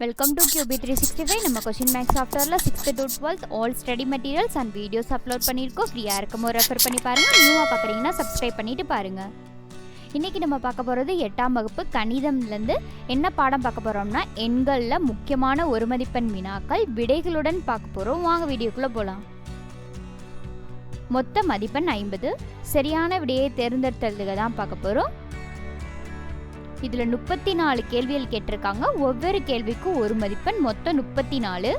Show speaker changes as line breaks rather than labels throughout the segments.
Welcome to QB three sixty five நம்ம question maths சாஃப்ட்வேரில் sixth to twelfth all study materials and videos upload பண்ணியிருக்கோம். ஃப்ரீயாக இருக்கும்போது refer பண்ணி பாருங்கள் நியூவாக பார்க்குறீங்கன்னா சப்ஸ்கிரைப் பண்ணிட்டு பாருங்கள் இன்றைக்கி நம்ம பார்க்க போகிறது எட்டாம் வகுப்பு கணிதம்லேருந்து என்ன பாடம் பார்க்க போகிறோம்னா எண்களில் முக்கியமான ஒரு மதிப்பெண் வினாக்கள் விடைகளுடன் பார்க்க போகிறோம் வாங்க வீடியோக்குள்ளே போகலாம் மொத்த மதிப்பெண் ஐம்பது. சரியான விடையை தேர்ந்தெடுத்ததுக்கு தான் பார்க்க போகிறோம் இதில் முப்பத்தி நாலு கேள்விகள் கேட்டிருக்காங்க. ஒவ்வொரு கேள்விக்கும் ஒரு மதிப்பெண் மொத்தம் முப்பத்தி நாலு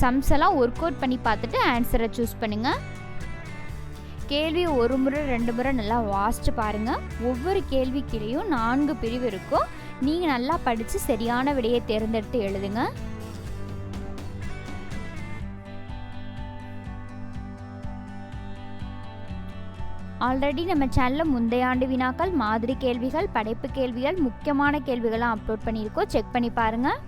சம்ஸ் எல்லாம் ஒர்க் அவுட் பண்ணி பார்த்துட்டு ஆன்சரை சூஸ் பண்ணுங்க. கேள்வி ஒரு முறை ரெண்டு முறை நல்லா வாசிச்சு பாருங்க. ஒவ்வொரு கேள்விக்கிடையும் நான்கு பிரிவு இருக்கும். நீங்கள் நல்லா படித்து சரியான விடையை தேர்ந்தெடுத்து எழுதுங்க. ஆல்ரெடி நம்ம சேனலில் முந்தைய ஆண்டு வினாக்கள் மாதிரி கேள்விகள் படைப்பு கேள்விகள் முக்கியமான கேள்விகள்லாம் அப்லோட் பண்ணியிருக்கோம். செக் பண்ணி பாருங்கள்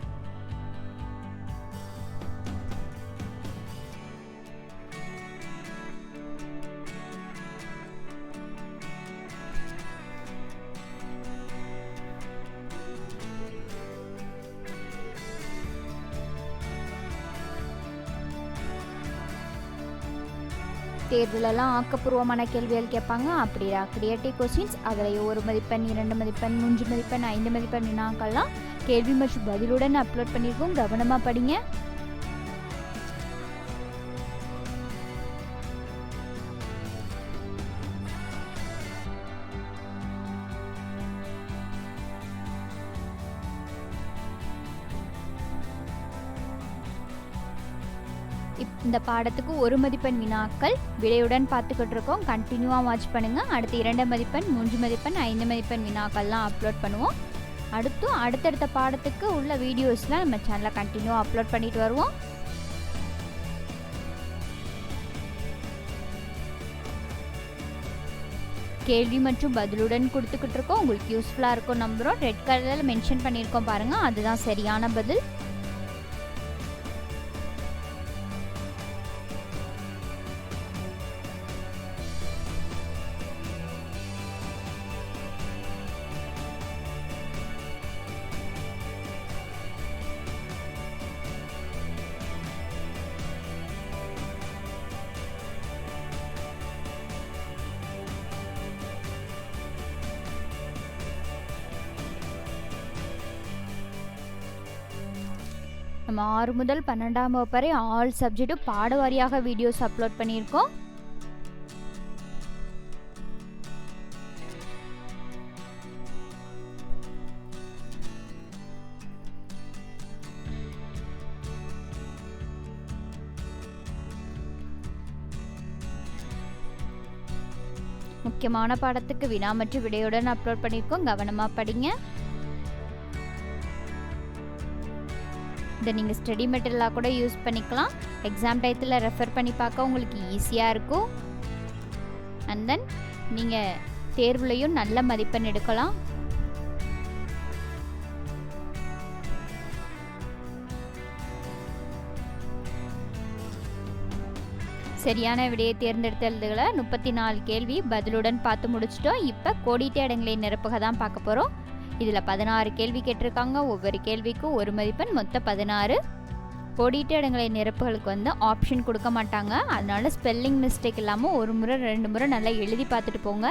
தேர்தலெல்லாம் ஆக்கப்பூர்வமான கேள்விகள் கேட்பாங்க. அப்படியா கிரியேட்டிவ் கொஸ்டின்ஸ் அதில் ஒரு மதிப்பெண் இரண்டு மதிப்பெண் மூன்று மதிப்பெண் ஐந்து மதிப்பெண் வினாக்கள்லாம் கேள்வி மற்றும் பதிலுடன் அப்லோட் பண்ணியிருக்கோம் கவனமாக படிங்க. இந்த பாடத்துக்கு ஒரு மதிப்பெண் வினாக்கள் விடையுடன் பார்த்துக்கிட்டு இருக்கோம் கண்டினியூவாக வாட்ச் பண்ணுங்கள் அடுத்து இரண்டு மதிப்பெண் மூன்று மதிப்பெண் ஐந்து மதிப்பெண் வினாக்கள்லாம் அப்லோட் பண்ணுவோம். அடுத்தும் அடுத்தடுத்த பாடத்துக்கு உள்ள வீடியோஸ்லாம் நம்ம சேனலில் கண்டினியூவாக அப்லோட் பண்ணிட்டு வருவோம். கேள்வி மற்றும் பதிலுடன் கொடுத்துக்கிட்டு இருக்கோம் உங்களுக்கு யூஸ்ஃபுல்லாக இருக்கும் நம்புகிறோம் ரெட் கலரில் மென்ஷன் பண்ணியிருக்கோம் பாருங்கள் அதுதான் சரியான பதில். நம்ம ஆறு முதல் பன்னெண்டாம் வகுப்பு வரை ஆல் சப்ஜெக்ட்டும் பாட வாரியாக வீடியோஸ் அப்லோட் பண்ணியிருக்கோம். முக்கியமான பாடத்துக்கு வினா மற்றும் விடையுடன் அப்லோட் பண்ணியிருக்கோம். கவனமாக படிங்க. இதை நீங்கள் ஸ்டடி மெட்டீரியலாக கூட யூஸ் பண்ணிக்கலாம். எக்ஸாம் டயத்தில் ரெஃபர் பண்ணி பார்க்க உங்களுக்கு ஈஸியாக இருக்கும். அண்ட் தென் நீங்கள் தேர்வுலையும் நல்ல மதிப்பெண் எடுக்கலாம். சரியான விடையை தேர்ந்தெடுத்ததுகளை முப்பத்தி நாலு கேள்வி பதிலுடன் பார்த்து முடிச்சிட்டோம். இப்போ கோடிட்டே இடங்களை நிரப்புக தான் பார்க்க போகிறோம் இதில் பதினாறு கேள்வி கேட்டிருக்காங்க. ஒவ்வொரு கேள்விக்கும் ஒரு மதிப்பெண் மொத்தம் பதினாறு. பொடிட்டு இடங்களை நிரப்புகளுக்கு வந்து ஆப்ஷன் கொடுக்க மாட்டாங்க. அதனால ஸ்பெல்லிங் மிஸ்டேக் இல்லாமல் ஒரு முறை ரெண்டு முறை நல்லா எழுதி பார்த்துட்டு போங்க.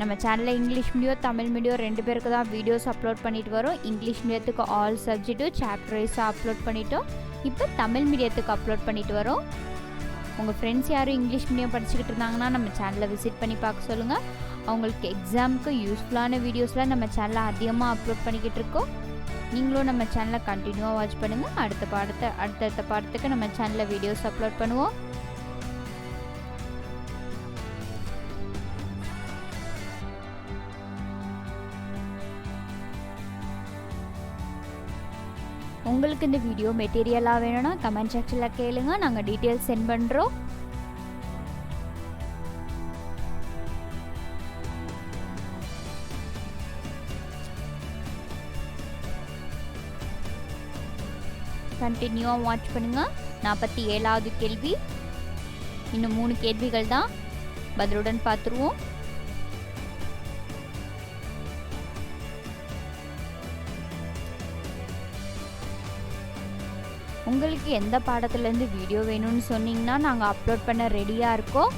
நம்ம சேனலில் இங்கிலீஷ் மீடியம் தமிழ் மீடியம் ரெண்டு பேருக்கு தான் வீடியோஸ் அப்லோட் பண்ணிட்டு வரோம். இங்கிலீஷ் மீடியத்துக்கு ஆல் சப்ஜெக்ட்டும் சாப்டர் வைஸாக அப்லோட் பண்ணிட்டோம். இப்போ தமிழ் மீடியத்துக்கு அப்லோட் பண்ணிட்டு வரோம். உங்கள் ஃப்ரெண்ட்ஸ் யாரும் இங்கிலீஷ் மீடியம் படிச்சுக்கிட்டு இருந்தாங்கன்னா நம்ம சேனலை விசிட் பண்ணி பார்க்க சொல்லுங்கள் அவங்களுக்கு எக்ஸாமுக்கு யூஸ்ஃபுல்லான வீடியோஸ்லாம் நம்ம சேனலில் அதிகமாக அப்லோட் பண்ணிக்கிட்டு இருக்கோம். நீங்களும் நம்ம சேனலை கண்டினியூவாக வாட்ச் பண்ணுங்கள் அடுத்த பாடத்தை அடுத்தடுத்த பாடத்துக்கு நம்ம சேனலில் வீடியோஸ் அப்லோட் பண்ணுவோம். உங்களுக்கு இந்த வீடியோ மெட்டீரியலாக வேணும்னா கமெண்ட் செக்ஷனில் கேளுங்க. நாங்கள் டீட்டெயில்ஸ் சென்ட் பண்ணுறோம் கண்டினியூவாக வாட்ச் பண்ணுங்கள் நாற்பத்தி ஏழாவது கேள்வி. இன்னும் மூணு கேள்விகள் தான். பதிலுடன் பார்த்துருவோம். உங்களுக்கு எந்த பாடத்துலேருந்து வீடியோ வேணும்னு சொன்னீங்கன்னா நாங்கள் அப்லோட் பண்ண ரெடியாக இருக்கோம்.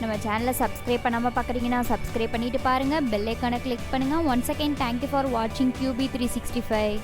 நம்ம சேனலை சப்ஸ்கிரைப் பண்ணாமல் பார்க்குறீங்கன்னா சப்ஸ்கிரைப் பண்ணிட்டு பாருங்கள் பெல்லைக்கான கிளிக் பண்ணுங்கள் once again thank you for வாட்சிங் கியூபி த்ரீ சிக்ஸ்டி ஃபைவ்